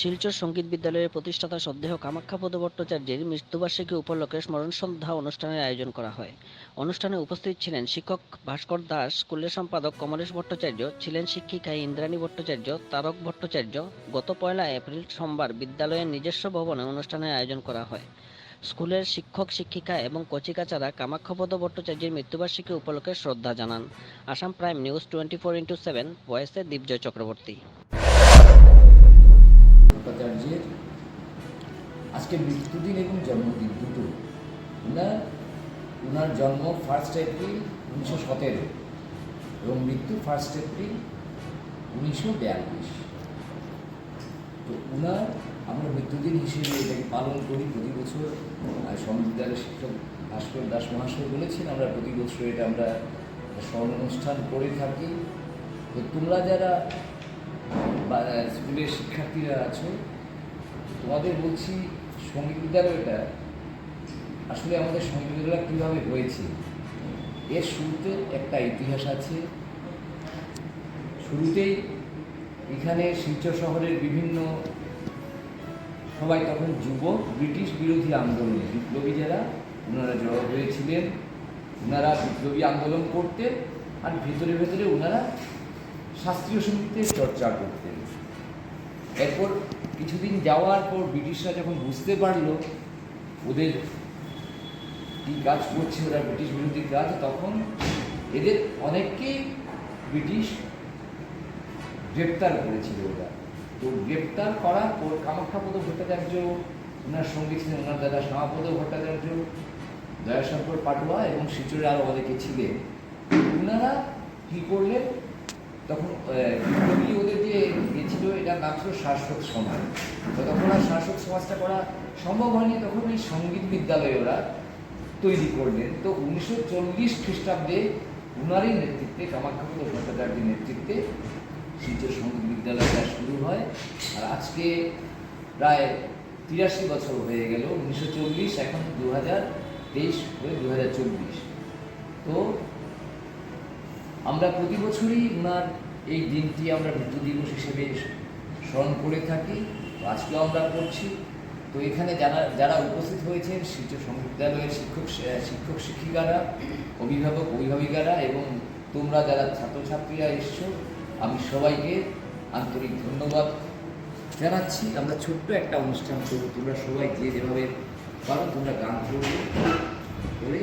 শিলচর সংগীত বিদ্যালয়ের প্রতিষ্ঠাতা সন্দেহ কামাখ্যাপদ ভট্টাচার্যের মৃত্যুবার্ষিকী উপলক্ষে স্মরণ সন্ধ্যা অনুষ্ঠানের আয়োজন করা হয়। অনুষ্ঠানে উপস্থিত ছিলেন শিক্ষক ভাস্কর দাস, স্কুলের সম্পাদক কমলেশ ভট্টাচার্য, ছিলেন শিক্ষিকা ইন্দ্রাণী ভট্টাচার্য, তারক ভট্টাচার্য। গত পয়লা এপ্রিল সোমবার বিদ্যালয়ের নিজস্ব ভবনে অনুষ্ঠানের আয়োজন করা হয়। স্কুলের শিক্ষক, শিক্ষিকা এবং কচিকাচারা কামাখ্যাপদ ভট্টাচার্যের মৃত্যুবার্ষিকী উপলক্ষে শ্রদ্ধা জানান। Assam prime news twenty four into seven, ভয়েসে Dipjoy Chakraborty. ভট্টাচার্যের আজকে মৃত্যুদিন এবং জন্মদিন দুটো। উনার উনার জন্ম ফার্স্ট এপ্রিল উনিশশো সতেরো এবং মৃত্যু ফার্স্ট এপ্রিল উনিশশো বিয়াল্লিশ। তো উনার আমরা মৃত্যুদিন হিসেবে এটাকে পালন করি প্রতি বছর। সংবিধানের শিক্ষক ভাস্কর দাস মহাশয় বলেছেন, আমরা প্রতি বছর এটা আমরা স্মরণ অনুষ্ঠান করে থাকি। তো তোমরা যারা বা স্কুলের শিক্ষার্থীরা আছো। তোমাদের বলছি সংগীত বিদ্যালয়টা আসলে আমাদের সংগীত বিদ্যালয় কীভাবে হয়েছে? এর শুরুতে একটা ইতিহাস আছে। শুরুতেই এখানে শিলচর শহরের বিভিন্ন সবাই তখন যুবক ব্রিটিশ বিরোধী আন্দোলনে বিপ্লবী যারা, ওনারা জড়ো হয়েছিলেন। ওনারা বিপ্লবী আন্দোলন করতেন আর ভেতরে ভেতরে ওনারা শাস্ত্রীয় সঙ্গীতের চর্চা করতেন এরপর কিছুদিন যাওয়ার পর ব্রিটিশরা যখন বুঝতে পারল, ওদের কী কাজ করছে, ওরা ব্রিটিশ বিরোধী কাজ, তখন এদের অনেককেই ব্রিটিশ গ্রেপ্তার করেছিল ওরা। তো গ্রেপ্তার করার পর কামাখ্যাপদ ভট্টাচার্য, ওনার সঙ্গে ছিলেন ওনার দাদা শ্যামাপদ ভট্টাচার্য, দয়াশঙ্কর পাটোয়া এবং শিচুরে আরও অনেকে ছিলেন। ওনারা কী করলেন? তখন বিপ্লবী ওদের যে গেছিল এটার নাম ছিল শাশ্বত সমাজ। তো তখন আর শাসক সমাজটা করা সম্ভব হয়নি। তখন এই সংগীত বিদ্যালয় ওরা তৈরি করলেন। তো উনিশশো চল্লিশ খ্রিস্টাব্দে উনারই নেতৃত্বে কামাখ্যাপদ ভট্টাচার্যের নেতৃত্বে শিলচর সংগীত বিদ্যালয়টা শুরু হয়। আর আজকে প্রায় তিরাশি বছর হয়ে গেল, উনিশশো চল্লিশ, এখন দু হাজার তেইশ হয়ে দু হাজার চব্বিশ। তো আমরা প্রতি বছরই ওনার এই দিনটি আমরা মৃত্যু দিবস হিসেবে স্মরণ করে থাকি আজকেও আমরা করছি। তো এখানে যারা যারা উপস্থিত হয়েছেন শিশু বিদ্যালয়ের শিক্ষক শিক্ষক শিক্ষিকারা, অভিভাবক অভিভাবিকারা এবং তোমরা যারা ছাত্রছাত্রীরা এসছো, আমি সবাইকে আন্তরিক ধন্যবাদ জানাচ্ছি। আমরা ছোট্ট একটা অনুষ্ঠান করব, তোমরা সবাই যে যেভাবে পারো তোমরা গান করবে, করে